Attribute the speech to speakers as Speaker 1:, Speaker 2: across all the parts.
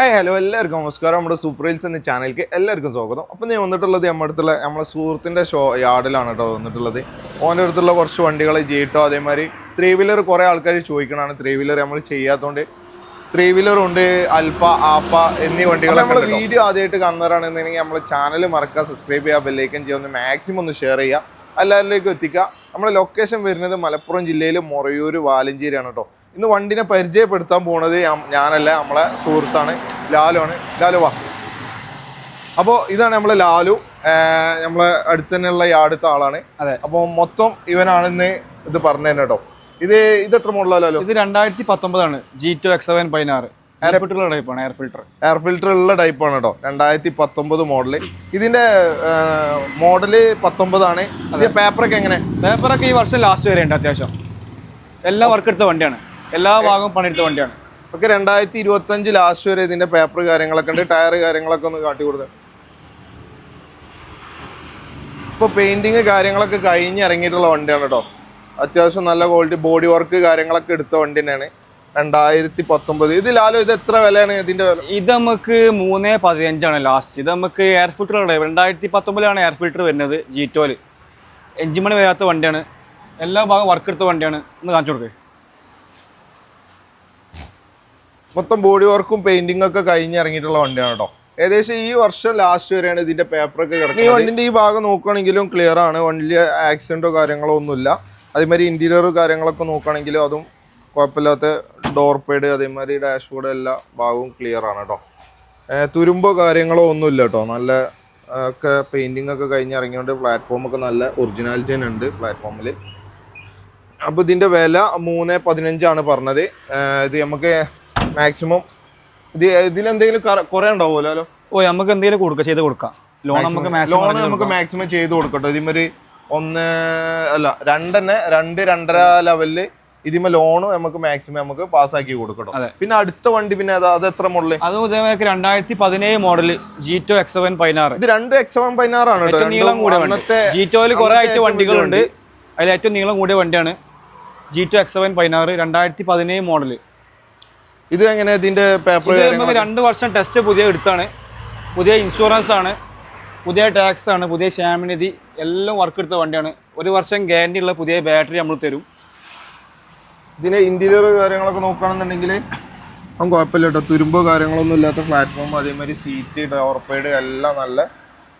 Speaker 1: Hi hello എല്ലാവർക്കും നമസ്കാരം. നമ്മുടെ സൂപ്പർ റീൽസ് എന്ന ചാനലിലേക്ക് എല്ലാവർക്കും സ്വാഗതം. അപ്പോൾ നീ വന്നിട്ടുള്ളത് നമ്മുടെ അടുത്തുള്ള നമ്മുടെ സുഹൃത്തിന്റെ ഷോ യാർഡിലാണ് കേട്ടോ വന്നിട്ടുള്ളത്. ഓന്റെ അടുത്തുള്ള കുറച്ച് വണ്ടികൾ ജീട്ടോ അതേമാതിരി ത്രീ വീലർ കുറേ ആൾക്കാർ ചോദിക്കണതാണ്. ത്രീ വീലർ നമ്മൾ ചെയ്യാത്തതുകൊണ്ട് ത്രീ വീലർ ഉണ്ട് അൽഫ ആപ്പ എന്നീ വണ്ടികൾ നമ്മൾ വീഡിയോ ആദ്യമായിട്ട് കാണുന്നവരാണെന്നുണ്ടെങ്കിൽ നമ്മൾ ചാനൽ മറക്കുക സബ്സ്ക്രൈബ് ചെയ്യുക ബെല്ലൈക്കൻ ചെയ്യുക ഒന്ന് മാക്സിമം ഒന്ന് ഷെയർ ചെയ്യുക. എല്ലാവരിലേക്കും എത്തിക്കുക. നമ്മുടെ ലൊക്കേഷൻ വരുന്നത് മലപ്പുറം ജില്ലയിൽ മൊറയൂർ വാലഞ്ചേരിയാണ് കേട്ടോ. ഇന്ന് വണ്ടിനെ പരിചയപ്പെടുത്താൻ പോണത് ഞാനല്ല നമ്മളെ സുഹൃത്താണ് ലാലു ആണ് ലാലു വാ. അപ്പോൾ ഇതാണ് നമ്മളെ ലാലു. നമ്മളെ അടുത്ത് തന്നെയുള്ള ഈ അടുത്ത ആളാണ്. അപ്പോൾ മൊത്തം ഇവനാണെന്ന് ഇത് പറഞ്ഞു തന്നെ കേട്ടോ ഇത് ഇത് എത്ര മോഡലാ ലാലു?
Speaker 2: ഇത് രണ്ടായിരത്തി പത്തൊമ്പതാണ് ജി ടു എക്സ് സെവൻ പതിനാറ് എയർ ഫിൽറ്ററുള്ള ടൈപ്പാണ് എയർ ഫിൽറ്റർ
Speaker 1: എയർ ഫിൽറ്റർ ഉള്ള ടൈപ്പാണ് കേട്ടോ രണ്ടായിരത്തി പത്തൊമ്പത് മോഡൽ. ഇതിന്റെ മോഡൽ പത്തൊമ്പതാണ്. പേപ്പറൊക്കെ എങ്ങനെ?
Speaker 2: പേപ്പറൊക്കെ ഈ വർഷം ലാസ്റ്റ് വരെ ഉണ്ട് അത്യാവശ്യം. എല്ലാ വർക്ക് എടുത്ത വണ്ടിയാണ്. എല്ലാ ഭാഗവും പണിയെടുത്ത വണ്ടിയാണ്.
Speaker 1: ഒക്കെ രണ്ടായിരത്തി ഇരുപത്തി അഞ്ച് ലാസ്റ്റ് വരെ ഇതിന്റെ പേപ്പർ കാര്യങ്ങളൊക്കെ ഉണ്ട്. ടയർ കാര്യങ്ങളൊക്കെ ഒന്ന് കാട്ടി കൊടുത്തത് ഇപ്പൊ പെയിന്റിങ് കാര്യങ്ങളൊക്കെ കഴിഞ്ഞ് ഇറങ്ങിയിട്ടുള്ള വണ്ടിയാണ് കേട്ടോ അത്യാവശ്യം നല്ല ക്വാളിറ്റി ബോഡി വർക്ക് കാര്യങ്ങളൊക്കെ എടുത്ത വണ്ടി തന്നെയാണ്. രണ്ടായിരത്തി പത്തൊമ്പത് ഇത് ലാലോ ഇത് എത്ര വിലയാണ് ഇതിന്റെ വില?
Speaker 2: ഇത് നമുക്ക് മൂന്ന് പതിനഞ്ചാണ് ലാസ്റ്റ് ഇത് നമുക്ക് എയർ ഫിൽറ്റർ രണ്ടായിരത്തി പത്തൊമ്പതിലാണ് എയർ ഫിൽറ്റർ വരുന്നത് ജി ടോൽ എഞ്ചിൻ മണി വരാത്ത വണ്ടിയാണ്. എല്ലാ ഭാഗം വർക്ക് എടുത്ത വണ്ടിയാണ്. ഒന്ന് കാണിച്ചു കൊടുക്കുക
Speaker 1: മൊത്തം ബോഡി വർക്കും പെയിന്റിംഗ് ഒക്കെ കഴിഞ്ഞ് ഇറങ്ങിയിട്ടുള്ള വണ്ടിയാണ് കേട്ടോ ഏകദേശം ഈ വർഷം ലാസ്റ്റ് വരെയാണ് ഇതിന്റെ പേപ്പറൊക്കെ കിടക്കുന്നത്. ഈ വണ്ടിന്റെ ഈ ഭാഗം നോക്കുകയാണെങ്കിലും ക്ലിയർ ആണ്. വണ്ടിയിൽ ആക്സിഡന്റോ കാര്യങ്ങളോ ഒന്നുമില്ല. അതേമാതിരി ഇന്റീരിയർ കാര്യങ്ങളൊക്കെ നോക്കുകയാണെങ്കിലും അതും കുഴപ്പമില്ലാത്ത ഡോർ പേഡ് അതേമാതിരി ഡാഷ്ബോർഡ് എല്ലാ ഭാഗവും ക്ലിയർ ആണ് കേട്ടോ തുരുമ്പോ കാര്യങ്ങളോ ഒന്നുമില്ല കേട്ടോ നല്ല ഒക്കെ പെയിന്റിംഗ് ഒക്കെ കഴിഞ്ഞ് ഇറങ്ങിയോണ്ട് പ്ലാറ്റ്ഫോം ഒക്കെ നല്ല ഒറിജിനാലിറ്റി തന്നെ ഉണ്ട് പ്ലാറ്റ്ഫോമിൽ അപ്പോൾ ഇതിന്റെ വില മൂന്ന് പതിനഞ്ചാണ് പറഞ്ഞത്. ഇത് നമുക്ക് മാക്സിമം ഇത് ഇതിലെന്തെങ്കിലും കറ- ഉണ്ടാവുമല്ലോ
Speaker 2: ഓ നമുക്ക് എന്തെങ്കിലും കൊടുക്കാം ചെയ്ത് കൊടുക്കാം. ലോൺ നമുക്ക്
Speaker 1: ലോൺ നമുക്ക് മാക്സിമം ചെയ്ത് കൊടുക്കട്ടോ. ഇതിമൊരു ഒന്ന് അല്ല രണ്ടെന്നെ രണ്ട് രണ്ടര ലെവലിൽ ഇതിമ ലോണ് നമുക്ക് മാക്സിമം നമുക്ക് പാസ്സാക്കി കൊടുക്കട്ടോ.
Speaker 2: അതെ.
Speaker 1: പിന്നെ അടുത്ത വണ്ടി പിന്നെ അത് എത്ര മോഡൽ
Speaker 2: അതും ഇതേമാതിരി രണ്ടായിരത്തി പതിനേഴ് model G two X seven പതിനാറ്.
Speaker 1: ഇത് രണ്ട് എക്സ് സെവൻ പതിനാറാണ്
Speaker 2: നീളം കൂടിയ ജി ടോയിൽ കുറെ ആയിട്ട് വണ്ടികളുണ്ട് അതിൽ ഏറ്റവും നീളം കൂടിയ വണ്ടിയാണ് ജി ടു എക്സ് സെവൻ പതിനാറ് രണ്ടായിരത്തി പതിനേഴ് മോഡൽ
Speaker 1: ഇത് എങ്ങനെ ഇതിന്റെ പേപ്പർ
Speaker 2: രണ്ട് വർഷം ടെസ്റ്റ് പുതിയ എടുത്താണ്. പുതിയ ഇൻഷുറൻസ് ആണ് പുതിയ ടാക്സ് ആണ് പുതിയ ക്ഷാമനിധി എല്ലാം വർക്ക് എടുത്ത വണ്ടിയാണ്. ഒരു വർഷം ഗ്യാരണ്ടി ഉള്ള പുതിയ ബാറ്ററി നമ്മൾ തരും.
Speaker 1: ഇതിന് ഇന്റീരിയർ കാര്യങ്ങളൊക്കെ നോക്കുകയാണെന്നുണ്ടെങ്കിൽ അവൻ കുഴപ്പമില്ല കേട്ടോ. തുരുമ്പോ കാര്യങ്ങളൊന്നും ഇല്ലാത്ത പ്ലാറ്റ്ഫോം അതേമാതിരി സീറ്റ് ഡോർപ്പേഡ് എല്ലാം നല്ല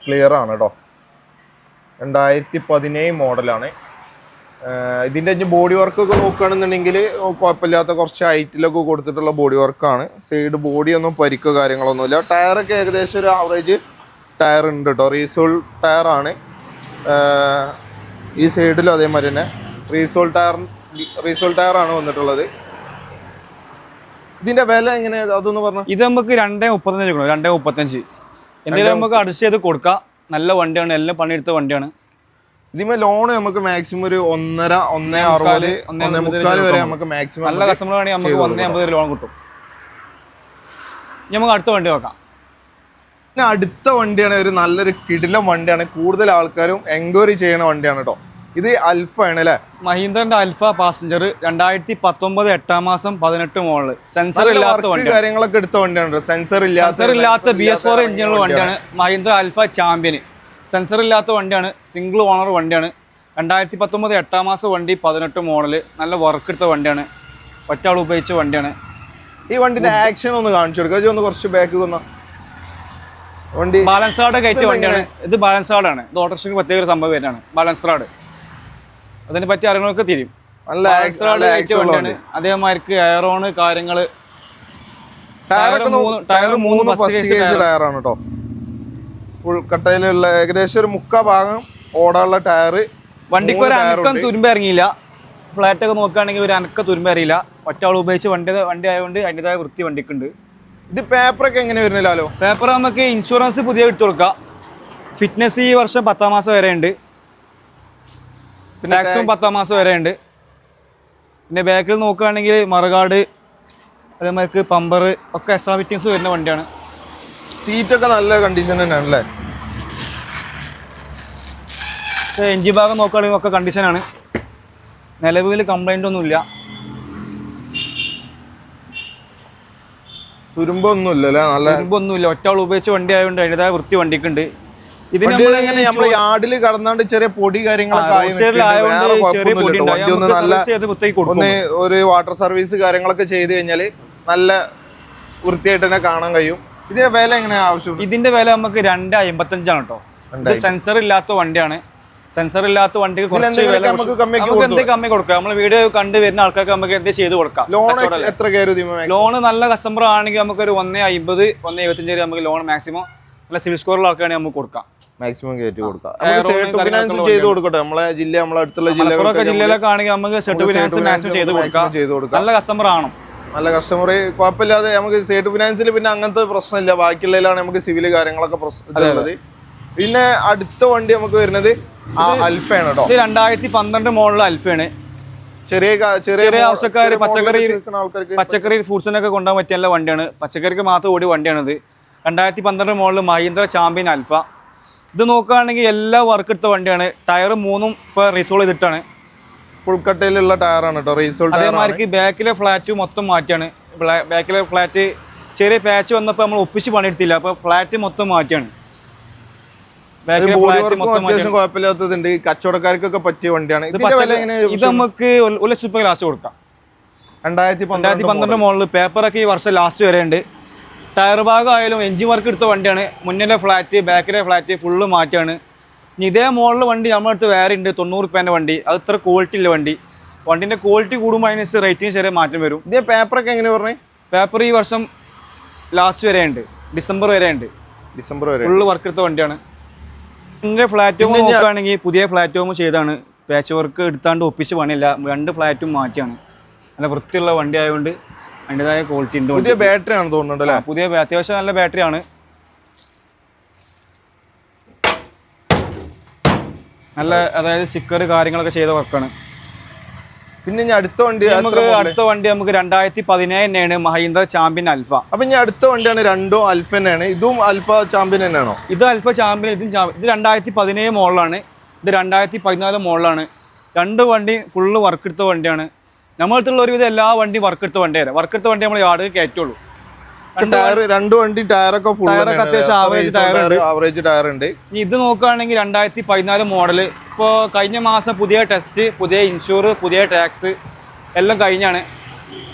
Speaker 1: ക്ലിയർ ആണ് കേട്ടോ. രണ്ടായിരത്തി പതിനേഴ് മോഡലാണ് ഇതിന്റെ ഇനി ബോഡി വർക്കൊക്കെ നോക്കുകയാണെന്നുണ്ടെങ്കിൽ കുഴപ്പമില്ലാത്ത കുറച്ച് ഹൈറ്റിലൊക്കെ കൊടുത്തിട്ടുള്ള ബോഡി വർക്കാണ് സൈഡ് ബോഡി ഒന്നും പരിക്കോ കാര്യങ്ങളൊന്നുമില്ല ടയറൊക്കെ ഏകദേശം ഒരു ആവറേജ് ടയർ ഉണ്ട് കേട്ടോ റീസോൾ ടയറാണ് ഈ സൈഡിലും അതേമാതിരി തന്നെ. റീസോൾ ടയർ റീസോൾ ടയറാണ് വന്നിട്ടുള്ളത്. ഇതിന്റെ വില എങ്ങനെയാ അതൊന്ന് പറഞ്ഞു.
Speaker 2: ഇത് നമുക്ക് രണ്ടേ മുപ്പത്തഞ്ച് രണ്ടേ മുപ്പത്തഞ്ച്. എന്തെങ്കിലും നമുക്ക് അഡ്ജസ്റ്റ് ചെയ്ത് കൊടുക്കാം. നല്ല വണ്ടിയാണ്. എല്ലാം പണിയെടുത്ത വണ്ടിയാണ്.
Speaker 1: ഇതിമേ ലോൺ നമുക്ക് മാക്സിമം ഒരു ഒന്നര ഒന്നേ അറുപത്
Speaker 2: ഒന്നേ
Speaker 1: മുക്കാൽ വരെ നമുക്ക് മാക്സിമം
Speaker 2: നല്ല കസ്റ്റമർ വേണമെങ്കിൽ നമുക്ക് ഒന്നേ അമ്പത് ലോൺ കിട്ടും. നമുക്ക് അടുത്ത വണ്ടി നോക്കാം.
Speaker 1: പിന്നെ അടുത്ത വണ്ടിയാണ് ഒരു നല്ലൊരു കിടിലം വണ്ടിയാണ്. കൂടുതൽ ആൾക്കാരും എൻക്വയറി ചെയ്യുന്ന വണ്ടിയാണ് കേട്ടോ ഇത് അൽഫ ആണ് അല്ലേ
Speaker 2: മഹീന്ദ്രന്റെ അൽഫ പാസഞ്ചർ രണ്ടായിരത്തി പത്തൊമ്പത് എട്ടാം മാസം പതിനെട്ട് മോളിൽ സെൻസർ ഇല്ലാത്ത വണ്ടി
Speaker 1: കാര്യങ്ങളൊക്കെ എടുത്ത വണ്ടിയാണ് സെൻസർ ഇല്ലാത്ത
Speaker 2: സെൻസർ ഇല്ലാത്ത ബി എസ് ഫോർ എഞ്ചിനുള്ള വണ്ടിയാണ്. മഹീന്ദ്ര അൽഫ ചാമ്പ്യൻ സെൻസർ ഇല്ലാത്ത വണ്ടിയാണ് സിംഗിൾ ഓണർ വണ്ടിയാണ്. രണ്ടായിരത്തി പത്തൊമ്പത് എട്ടാം മാസം വണ്ടി പതിനെട്ട് മോഡൽ നല്ല വർക്ക് എടുത്ത വണ്ടിയാണ്. ഒറ്റാൾ ഉപയോഗിച്ച വണ്ടിയാണ്.
Speaker 1: ഈ വണ്ടിന്റെ ആക്ഷൻ ഒന്ന് കാണിച്ചു കൊടുക്കുക ഒന്ന് കുറച്ച് ബാക്ക് വന്ന വണ്ടി
Speaker 2: ബാലൻസ് കാർഡ് കയറ്റിയ വണ്ടിയാണ്. ഇത് ബാലൻസ് കാർഡാണ് ഇത് ഓട്ടോറിക്ഷയ്ക്ക് പ്രത്യേക ഒരു സംഭവം വരുന്നതാണ് ബാലൻസ് കാർഡ് അതിനെ പറ്റി അറിവുകളൊക്കെ തിരിയും
Speaker 1: നല്ല
Speaker 2: ബാലൻസ് കാർഡ് കയറ്റിയ വണ്ടിയാണ്. അതേമാർക്ക് എയറോണ്
Speaker 1: കാര്യങ്ങൾ.
Speaker 2: ടയർ മൂന്ന്-
Speaker 1: ടയർ മൂന്ന് ഫസ്റ്റ് കേസ് ടയറാണ് കേട്ടോ ഫുൾ കട്ടയിലുള്ള ഏകദേശം ഒരു മുക്കാ ഭാഗം ഓടാനുള്ള ടയർ.
Speaker 2: വണ്ടിക്ക് ഒരു അനക്കം തുരുമ്പ് ഇറങ്ങിയില്ല. ഫ്ലാറ്റ് ഒക്കെ നോക്കുകയാണെങ്കിൽ ഒരു അനക്ക തുരുമ്പ് അറിയില്ല ഒറ്റാൾ ഉപയോഗിച്ച് വണ്ടി വണ്ടി ആയതുകൊണ്ട് അതിന്റെതായ വൃത്തി വണ്ടിക്കുണ്ട്.
Speaker 1: ഇത് പേപ്പറൊക്കെ എങ്ങനെ വരുന്നില്ലല്ലോ
Speaker 2: പേപ്പർ നമുക്ക് ഇൻഷുറൻസ് പുതിയ ഇട്ട് കൊടുക്കാം. ഫിറ്റ്നസ് ഈ വർഷം പത്താം മാസം വരെ ഉണ്ട്.
Speaker 1: പിന്നെ
Speaker 2: ടാക്സും പത്താം മാസം വരെ ഉണ്ട്. പിന്നെ ബാക്കിൽ നോക്കുകയാണെങ്കിൽ മറുകാട് അതേമാതിരി പമ്പർ ഒക്കെ എക്സ്ട്രാ ഫിറ്റിങ്സ് വരുന്ന വണ്ടിയാണ്.
Speaker 1: സീറ്റൊക്കെ നല്ല കണ്ടീഷൻ തന്നെയാണ് അല്ലേ
Speaker 2: എൻജിൻ ഭാഗം നോക്കുകയാണെങ്കിൽ ഒക്കെ കണ്ടീഷനാണ് നിലവിൽ കംപ്ലൈന്റ് ഒന്നുമില്ല
Speaker 1: തുരുമ്പൊന്നുമില്ല നല്ല
Speaker 2: തുരുമ്പൊന്നുമില്ല ഒറ്റ ആൾ ഉപയോഗിച്ച വണ്ടി ആയതുകൊണ്ട് അതിന്റെതായ വൃത്തി വണ്ടിക്കുണ്ട്. ഇതിന് നമ്മളെ
Speaker 1: യാർഡിൽ കടന്നാണ്ട് ചെറിയ പൊടി കാര്യങ്ങളൊക്കെ ഒന്ന് നല്ല. ഒന്ന് ഒരു വാട്ടർ സർവീസ് കാര്യങ്ങളൊക്കെ ചെയ്ത് കഴിഞ്ഞാൽ നല്ല വൃത്തിയായിട്ട് തന്നെ കാണാൻ കഴിയും. ഇതിന്റെ വില എങ്ങനെയാ ആവശ്യം
Speaker 2: ഇതിന്റെ വില നമുക്ക് രണ്ട് അമ്പത്തഞ്ചാണ് കേട്ടോ. ഇത് സെൻസർ ഇല്ലാത്ത വണ്ടിയാണ്. സെൻസർ ഇല്ലാത്ത വണ്ടിക്ക് കുറച്ച്
Speaker 1: എന്തെങ്കിലുമൊക്കെ
Speaker 2: വില
Speaker 1: നമുക്ക്
Speaker 2: എന്തെങ്കിലും കമ്മി കൊടുക്കാം? നമ്മൾ വീഡിയോ കണ്ടു വരുന്ന ആൾക്കാർക്ക് നമുക്ക് എന്ത് ചെയ്ത് കൊടുക്കാം?
Speaker 1: ലോൺ. എത്ര
Speaker 2: ലോൺ നല്ല കസ്റ്റമർ ആണെങ്കിൽ നമുക്ക് ഒരു ഒന്നേ അമ്പത് ഒന്നേ എഴുപത്തഞ്ച് വരെ നമുക്ക് ലോൺ മാക്സിമം നല്ല സിവിൽ സ്കോറുള്ള ആൾക്കാണെങ്കിൽ നമുക്ക് കൊടുക്കാം.
Speaker 1: മാക്സിമം കയറ്റി കൊടുക്കാം. ചെയ്ത് കൊടുക്കട്ടെ. നമ്മളെ ജില്ല നമ്മളെ അടുത്തുള്ള ജില്ലകളൊക്കെ
Speaker 2: ജില്ലയിലൊക്കെ ആണെങ്കിൽ നമുക്ക് കൊടുക്കാം.
Speaker 1: ചെയ്ത് കൊടുക്കാം.
Speaker 2: നല്ല കസ്റ്റമർ ആണോ
Speaker 1: നല്ല കസ്റ്റമർ കുഴപ്പമില്ലാതെ നമുക്ക് സേട്ട് ഫിനാൻസിൽ പിന്നെ അങ്ങനത്തെ പ്രശ്നമില്ല. ബാക്കിയുള്ളതിലാണ് നമുക്ക് സിവിൽ കാര്യങ്ങളൊക്കെ പ്രശ്നമുള്ളത് പിന്നെ അടുത്ത വണ്ടി നമുക്ക് വരുന്നത് ആ അൽഫയാണ് കേട്ടോ.
Speaker 2: രണ്ടായിരത്തി പന്ത്രണ്ട് മോഡൽ അൽഫയാണ്.
Speaker 1: ചെറിയ ചെറിയ ആവശ്യക്കാർ
Speaker 2: പച്ചക്കറി പച്ചക്കറി ഫ്രൂട്ട്സിനൊക്കെ കൊണ്ടുപോകാൻ പറ്റിയ വണ്ടിയാണ്. പച്ചക്കറിക്ക് മാത്രം ഓടി വണ്ടിയാണിത് രണ്ടായിരത്തി പന്ത്രണ്ട് മോഡൽ മഹീന്ദ്ര ചാമ്പ്യൻ അൽഫ ഇത് നോക്കുകയാണെങ്കിൽ എല്ലാ വർക്ക് എടുത്ത വണ്ടിയാണ്. ടയർ മൂന്നും ഇപ്പോൾ റീസോൾ ചെയ്തിട്ടാണ്.
Speaker 1: ഫുൾക്കട്ടയിലുള്ള ടയറാണ് കേട്ടോ. റീസോൾ
Speaker 2: ബാക്കിലെ ഫ്ലാറ്റ് മൊത്തം മാറ്റിയാണ്. ബാക്കിലെ ഫ്ലാറ്റ് ചെറിയ പാച്ച് വന്നപ്പോൾ നമ്മൾ ഒപ്പിച്ച് പണിയെടുത്തില്ല. അപ്പോൾ ഫ്ലാറ്റ് മൊത്തം മാറ്റിയാണ്.
Speaker 1: അത്യാവശ്യം കുഴപ്പമില്ലാത്തതുണ്ട്. കച്ചവടക്കാർക്കൊക്കെ പറ്റിയ വണ്ടിയാണ്. ഇതിന്റെ വില എങ്ങനെ
Speaker 2: ഇത് നമുക്ക് ഒരു ലക്ഷം ലാസ്റ്റ് കൊടുക്കാം.
Speaker 1: രണ്ടായിരത്തി
Speaker 2: രണ്ടായിരത്തി
Speaker 1: പന്ത്രണ്ട്
Speaker 2: മോഡൽ പേപ്പറൊക്കെ ഈ വർഷം ലാസ്റ്റ് വരെ ഉണ്ട് ടയർ ഭാഗം ആയാലും എഞ്ചിൻ വർക്ക് എടുത്ത വണ്ടിയാണ്. മുന്നിലെ ഫ്ലാറ്റ് ബാക്കിലെ ഫ്ലാറ്റ് ഫുള്ള് മാറ്റാണ് ഇനി ഇതേ മോഡൽ വണ്ടി നമ്മുടെ അടുത്ത് വേറെ ഉണ്ട് തൊണ്ണൂറ് റുപ്യേന്റെ വണ്ടി. അത് ഇത്ര ക്വാളിറ്റി ഉള്ള വണ്ടി. വണ്ടിന്റെ ക്വാളിറ്റി കൂടുമ്പോൾ അതിനനുസരിച്ച് റേറ്റിന് ചെറിയ മാറ്റം വരും.
Speaker 1: ഇതേ പേപ്പറൊക്കെ എങ്ങനെ പറഞ്ഞു?
Speaker 2: പേപ്പർ ഈ വർഷം ലാസ്റ്റ് വരെ ഉണ്ട്. ഡിസംബർ വരെ ഉണ്ട്.
Speaker 1: ഡിസംബർ വരെ
Speaker 2: ഫുള്ള് വർക്ക് എടുത്ത വണ്ടിയാണ്. ഇതിന്റെ ഫ്ലാറ്റ് ഹോം നോക്കുകയാണെങ്കിൽ പുതിയ ഫ്ലാറ്റ് ഹോം ചെയ്താണ് പാച്ച് വർക്ക് എടുത്താണ്ട് ഒപ്പിച്ച് പണിയില്ല. രണ്ട് ഫ്ലാറ്റും മാറ്റിയാണ്. നല്ല വൃത്തിയുള്ള വണ്ടി ആയതുകൊണ്ട് അതിന്റെതായ ക്വാളിറ്റി ഉണ്ട്
Speaker 1: പുതിയ ബാറ്ററി ആണ് തോന്നുന്നുണ്ട്
Speaker 2: പുതിയ അത്യാവശ്യം നല്ല ബാറ്ററിയാണ് നല്ല അതായത് സ്റ്റിക്കർ കാര്യങ്ങളൊക്കെ ചെയ്ത വർക്കാണ്
Speaker 1: പിന്നെ ഞാൻ അടുത്ത വണ്ടി
Speaker 2: നമുക്ക് അടുത്ത വണ്ടി നമുക്ക് രണ്ടായിരത്തി പതിനേഴ് തന്നെയാണ് മഹീന്ദ്ര ചാമ്പ്യൻ അൽഫ
Speaker 1: അപ്പൊ ഞാൻ അടുത്ത വണ്ടിയാണ് രണ്ടും അൽഫ തന്നെയാണ്. ഇതും അൽഫ ചാമ്പ്യൻ തന്നെയാണോ?
Speaker 2: ഇത് അൽഫ ചാമ്പ്യൻ ഇതും ഇത് രണ്ടായിരത്തി പതിനേഴ് മോളിലാണ് ഇത് രണ്ടായിരത്തി പതിനാല് മോളിലാണ് രണ്ട് വണ്ടി ഫുള്ള് വർക്ക് എടുത്ത വണ്ടിയാണ്. നമ്മളടുത്തുള്ള ഒരുവിധം എല്ലാ വണ്ടിയും വർക്ക് എടുത്ത വണ്ടിയാണ്. വർക്ക് എടുത്ത വണ്ടി നമ്മൾ യാർഡ് കയറ്റുള്ളൂ.
Speaker 1: ടയർ രണ്ട് വണ്ടി ടയറൊക്കെ ഫുൾ
Speaker 2: ടയറൊക്കെ അത്യാവശ്യം.
Speaker 1: ആവറേജ് ടയർ ഉണ്ട്
Speaker 2: ഇനി ഇത് നോക്കുകയാണെങ്കിൽ രണ്ടായിരത്തി പതിനാല് മോഡൽ ഇപ്പോൾ കഴിഞ്ഞ മാസം പുതിയ ടെസ്റ്റ് പുതിയ ഇൻഷൂർ പുതിയ ടാക്സ് എല്ലാം കഴിഞ്ഞാണ്.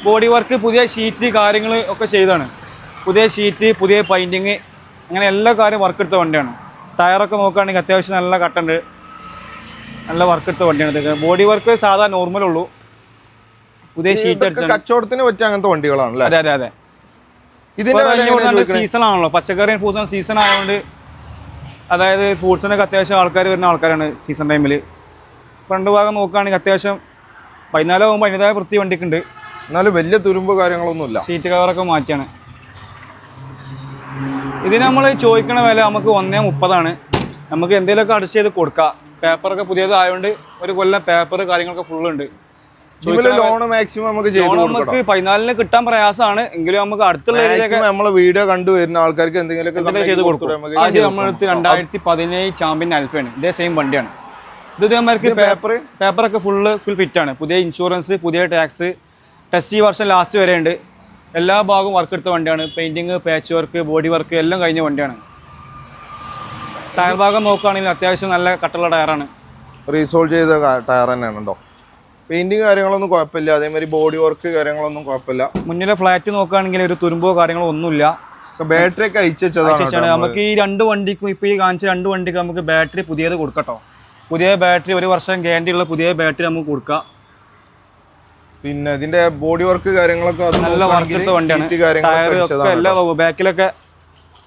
Speaker 2: ബോഡി വർക്ക് പുതിയ ഷീറ്റ് കാര്യങ്ങൾ ഒക്കെ ചെയ്താണ് പുതിയ ഷീറ്റ് പുതിയ പെയിന്റിങ് അങ്ങനെ എല്ലാ കാര്യം വർക്ക് എടുത്ത വണ്ടിയാണ്. ടയറൊക്കെ നോക്കുകയാണെങ്കിൽ അത്യാവശ്യം നല്ല കട്ടുണ്ട് നല്ല വർക്ക് എടുത്ത വണ്ടിയാണ് ഇത് ബോഡി വർക്ക് സാധാരണ നോർമൽ ഉള്ളൂ. പുതിയ ഷീറ്റ് അടിച്ചാണ്.
Speaker 1: കച്ചവടത്തിന് പറ്റിയ അങ്ങനത്തെ വണ്ടികളാണ്
Speaker 2: അതെ അതെ അതെ.
Speaker 1: ഇതിന്റെ
Speaker 2: സീസൺ ആണല്ലോ. പച്ചക്കറി ഫ്രൂട്ട്സ് സീസൺ ആയതുകൊണ്ട് അതായത് ഫ്രൂട്ട്സിനൊക്കെ അത്യാവശ്യം ആൾക്കാർ വരുന്ന ആൾക്കാരാണ് സീസൺ ടൈമിൽ ഫ്രണ്ട് ഭാഗം നോക്കുകയാണെങ്കിൽ അത്യാവശ്യം പതിനാലാകുമ്പോൾ അതിന്റെതായ വൃത്തി വണ്ടിക്കുണ്ട്.
Speaker 1: എന്നാലും വലിയ തുരുമ്പ് കാര്യങ്ങളൊന്നുമില്ല.
Speaker 2: സീറ്റ് കവറൊക്കെ മാറ്റിയാണ് ഇതിന് നമ്മൾ ചോദിക്കണ വില നമുക്ക് ഒന്നേ മുപ്പതാണ്. നമുക്ക് എന്തെങ്കിലുമൊക്കെ അടിച്ച് ചെയ്ത് കൊടുക്കാം. പേപ്പറൊക്കെ പുതിയതായതുകൊണ്ട് ഒരു കൊല്ലം പേപ്പർ കാര്യങ്ങളൊക്കെ
Speaker 1: ഫുള്ളുണ്ട് ലോൺ മാക്സിമം നമുക്ക് ചെയ്തു
Speaker 2: നമുക്ക് പതിനാലിന് കിട്ടാൻ പ്രയാസമാണ്. എങ്കിലും നമുക്ക് അടുത്തുള്ള
Speaker 1: നമ്മളെ വീഡിയോ കണ്ടു വരുന്ന ആൾക്കാർക്ക് എന്തെങ്കിലുമൊക്കെ
Speaker 2: എന്തെങ്കിലും ചെയ്ത് കൊടുക്കും.
Speaker 1: നമുക്ക്
Speaker 2: ആദ്യം നമ്മളടുത്ത് രണ്ടായിരത്തി പതിനേഴ് ചാമ്പ്യൻ അൽഫയാണ് ഇതേ സെയിം വണ്ടിയാണ്. ഇത് ഇതേമാർക്ക്
Speaker 1: പേപ്പർ
Speaker 2: പേപ്പറൊക്കെ ഫുള്ള് ഫുൾ ഫിറ്റ് ആണ്. പുതിയ ഇൻഷുറൻസ് പുതിയ ടാക്സ് ടെസ്റ്റ് ഈ വർഷം ലാസ്റ്റ് വരെ ഉണ്ട്. എല്ലാ ഭാഗവും വർക്ക് എടുത്ത വണ്ടിയാണ്. Painting patch work body work എല്ലാം കഴിഞ്ഞ വണ്ടിയാണ്. ടയർ ഭാഗം നോക്കുകയാണെങ്കിൽ അത്യാവശ്യം നല്ല കട്ടുള്ള ടയറാണ്
Speaker 1: റീസോൾവ് ചെയ്ത ടയർ തന്നെയാണ് കേട്ടോ പെയിന്റിങ് കാര്യങ്ങളൊന്നും കുഴപ്പമില്ല. അതേമാതിരി ബോഡി വർക്ക് കാര്യങ്ങളൊന്നും കുഴപ്പമില്ല.
Speaker 2: മുന്നിലെ ഫ്ലാറ്റ് നോക്കുകയാണെങ്കിൽ ഒരു തുരുമ്പോ കാര്യങ്ങളോ ഒന്നുമില്ല.
Speaker 1: ബാറ്ററി ഒക്കെ അയച്ചു വെച്ചതാണ്
Speaker 2: നമുക്ക് ഈ രണ്ട് വണ്ടിക്കും ഇപ്പൊ ഈ കാണിച്ച രണ്ട് വണ്ടിക്കും നമുക്ക് ബാറ്ററി പുതിയത് കൊടുക്കട്ടോ. പുതിയ ബാറ്ററി ഒരു വർഷം ഗ്യാരണ്ടി ഉള്ള പുതിയ ബാറ്ററി നമുക്ക് കൊടുക്കാം.
Speaker 1: പിന്നെ ഇതിന്റെ ബോഡി വർക്ക് കാര്യങ്ങളൊക്കെ
Speaker 2: നല്ല വർക്ക് വണ്ടിയാണ്. ബാക്കിലൊക്കെ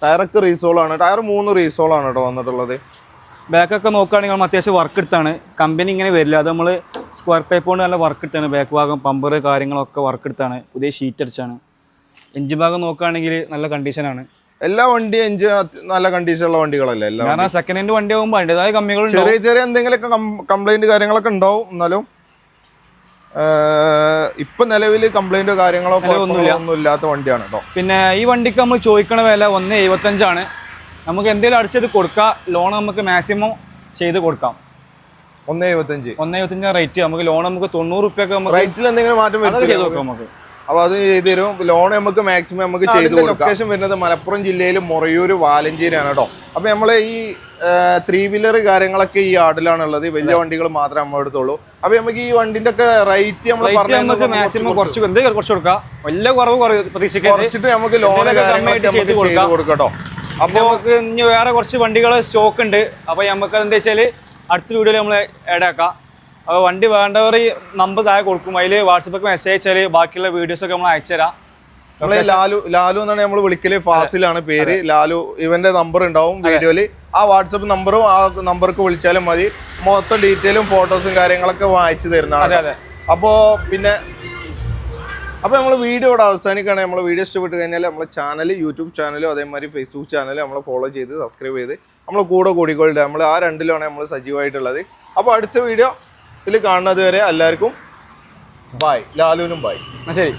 Speaker 1: ടയറൊക്കെ റീസോൾ ആണ്. ടയർ മൂന്ന് റീസോൾ ആണ് കേട്ടോ വന്നിട്ടുള്ളത്.
Speaker 2: ബാക്കൊക്കെ നോക്കുകയാണെങ്കിൽ നമ്മൾ അത്യാവശ്യം വർക്ക് എടുത്താണ്. കമ്പനി ഇങ്ങനെ വരില്ല. അത് നമ്മൾ സ്ക്വയർ പൈപ്പ് കൊണ്ട് നല്ല വർക്ക് എടുത്താണ്. ബാക്ക് ഭാഗം പമ്പർ കാര്യങ്ങളൊക്കെ വർക്ക് എടുത്താണ്. പുതിയ ഷീറ്റ് അടിച്ചാണ്. എഞ്ചിൻ ഭാഗം നോക്കുകയാണെങ്കിൽ നല്ല കണ്ടീഷനാണ്
Speaker 1: എല്ലാ വണ്ടിയും എഞ്ചിൻ നല്ല കണ്ടീഷനുള്ള വണ്ടികളല്ലേ? എല്ലാ
Speaker 2: കാരണം സെക്കൻഡ് ഹാൻഡ് വണ്ടി ആകുമ്പോൾ അതിന്റെതായ കമ്മികളുണ്ട്
Speaker 1: ചെറിയ ചെറിയ എന്തെങ്കിലുമൊക്കെ കംപ്ലൈന്റ് കാര്യങ്ങളൊക്കെ ഉണ്ടാവും. എന്നാലും ഇപ്പൊ നിലവിൽ കംപ്ലൈന്റോ കാര്യങ്ങളോ ഒന്നും ഇല്ലാത്ത വണ്ടിയാണ് കേട്ടോ
Speaker 2: പിന്നെ ഈ വണ്ടിക്ക് നമ്മൾ ചോദിക്കണ വില ഒന്ന് എഴുപത്തഞ്ചാണ്. നമുക്ക് എന്തെങ്കിലും അടിച്ചത് കൊടുക്കാം ലോൺ നമുക്ക് മാക്സിമം ചെയ്ത് കൊടുക്കാം.
Speaker 1: ഒന്ന് എഴുപത്തഞ്ച്.
Speaker 2: ഒന്ന് എഴുപത്തഞ്ചാണ് റേറ്റ് നമുക്ക് ലോൺ നമുക്ക് തൊണ്ണൂറ് റുപ്യൊക്കെ
Speaker 1: റേറ്റിൽ എന്തെങ്കിലും മാറ്റം
Speaker 2: ചെയ്ത് നോക്കാം നമുക്ക്.
Speaker 1: അപ്പൊ അത് ചെയ്തു തരും. ലോൺ നമുക്ക് മാക്സിമം നമുക്ക് ചെയ്തു ലൊക്കേഷൻ വരുന്നത് മലപ്പുറം ജില്ലയിൽ മുറയൂർ വാലഞ്ചേരിയാണ് കേട്ടോ അപ്പൊ നമ്മളെ ഈ ത്രീ വീലർ കാര്യങ്ങളൊക്കെ ഈ ആടിലാണ് ഉള്ളത് വലിയ വണ്ടികൾ മാത്രമേ നമ്മൾ എടുത്തുള്ളൂ. അപ്പൊ നമുക്ക് ഈ വണ്ടിന്റെ ഒക്കെ റേറ്റ് നമ്മൾ
Speaker 2: നമുക്ക് മാക്സിമം കുറച്ച് എന്ത് കുറച്ച് കൊടുക്കാം. വലിയ കുറവ്
Speaker 1: കുറച്ചിട്ട് നമുക്ക് ലോൺ കാര്യങ്ങളൊക്കെ
Speaker 2: ചെയ്ത്
Speaker 1: കൊടുക്കാം. കേട്ടോ
Speaker 2: അപ്പൊ നമുക്ക് ഇനി വേറെ കുറച്ച് വണ്ടികൾ സ്റ്റോക്ക് ഉണ്ട് അപ്പോൾ നമുക്ക് എന്താ വെച്ചാൽ അടുത്ത വീഡിയോയിൽ നമ്മൾ ആഡ് ആക്കാം. അപ്പോൾ വണ്ടി വേണ്ടവർ നമ്പർ താഴെ കൊടുക്കും. അതിൽ വാട്സപ്പൊക്കെ മെസ്സേജ് അയച്ചാൽ ബാക്കിയുള്ള വീഡിയോസ് ഒക്കെ നമ്മൾ അയച്ചു തരാം.
Speaker 1: നമ്മളെ ലാലു ലാലു എന്നാണ് നമ്മൾ വിളിക്കൽ. ഫാസിലാണ് പേര്. ലാലു ഇവന്റെ നമ്പർ ഉണ്ടാവും വീഡിയോയിൽ ആ വാട്സപ്പ് നമ്പറും ആ നമ്പർക്ക് വിളിച്ചാലും മതി. മൊത്തം ഡീറ്റെയിലും ഫോട്ടോസും കാര്യങ്ങളൊക്കെ വായിച്ചു തരുന്നതാണ്
Speaker 2: അതെ
Speaker 1: അപ്പോ പിന്നെ അപ്പൊ നമ്മൾ വീഡിയോ ഇവിടെ അവസാനിക്കുകയാണ്. നമ്മൾ വീഡിയോ ഇഷ്ടപ്പെട്ട് കഴിഞ്ഞാൽ നമ്മളെ ചാനൽ യൂട്യൂബ് ചാനലും അതേമാതിരി ഫേസ്ബുക്ക് ചാനലും നമ്മൾ ഫോളോ ചെയ്ത് സബ്സ്ക്രൈബ് ചെയ്ത് നമ്മൾ കൂടെ കൂടിക്കൊള്ളുക നമ്മൾ ആ രണ്ടിലാണ് നമ്മൾ സജീവമായിട്ടുള്ളത് അപ്പോൾ അടുത്ത വീഡിയോ ഇതിൽ കാണുന്നത് വരെ എല്ലാവർക്കും ബായ് ലാലുവിനും
Speaker 2: ബായ് ശരി.